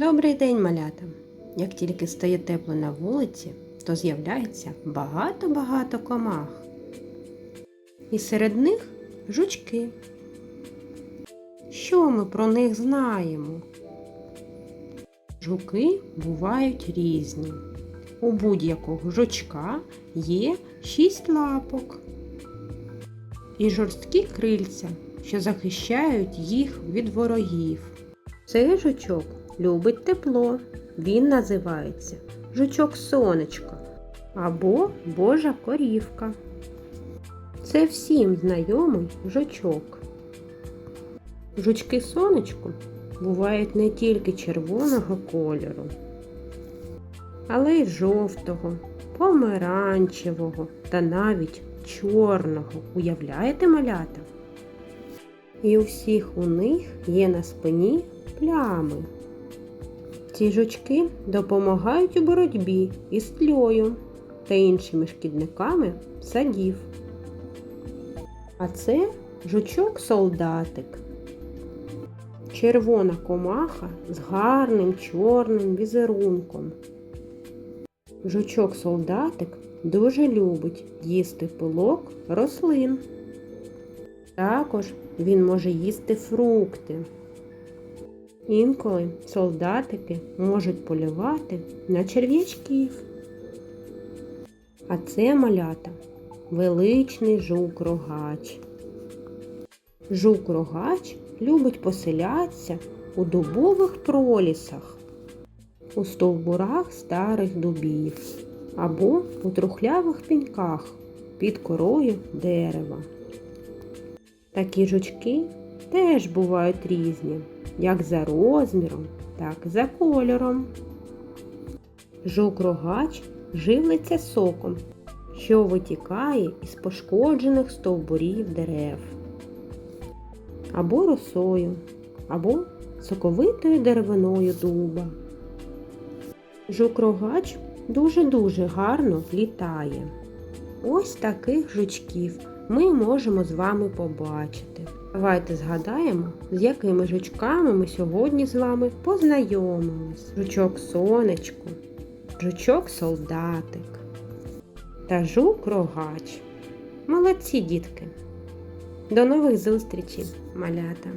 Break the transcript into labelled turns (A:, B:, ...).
A: Добрий день, малята! Як тільки стає тепло на вулиці, то з'являється багато-багато комах. І серед них жучки. Що ми про них знаємо? Жуки бувають різні. У будь-якого жучка є шість лапок і жорсткі крильця, що захищають їх від ворогів. Цей жучок любить тепло. Він називається жучок сонечко або Божа корівка. Це всім знайомий жучок. Жучки сонечко бувають не тільки червоного кольору, але й жовтого, помаранчевого та навіть чорного. Уявляєте малята? І у всіх у них є на спині плями. Ці жучки допомагають у боротьбі із тлею та іншими шкідниками садів. А це жучок-солдатик. Червона комаха з гарним чорним візерунком. Жучок-солдатик дуже любить їсти пилок рослин. Також він може їсти фрукти. Інколи солдатики можуть полювати на черв'ячків. А це малята величний жук-рогач. Жук-рогач любить поселятися у дубових пролісах, у стовбурах старих дубів або у трухлявих піньках під корою дерева. Такі жучки теж бувають різні, як за розміром, так і за кольором. Жук-рогач живлиться соком, що витікає із пошкоджених стовбурів дерев, або росою, або соковитою деревиною дуба. Жук-рогач дуже-дуже гарно літає. Ось таких жучків ми можемо з вами побачити. Давайте згадаємо, з якими жучками ми сьогодні з вами познайомились. Жучок сонечко, жучок солдатик та жук рогач. Молодці дітки! До нових зустрічей, малята!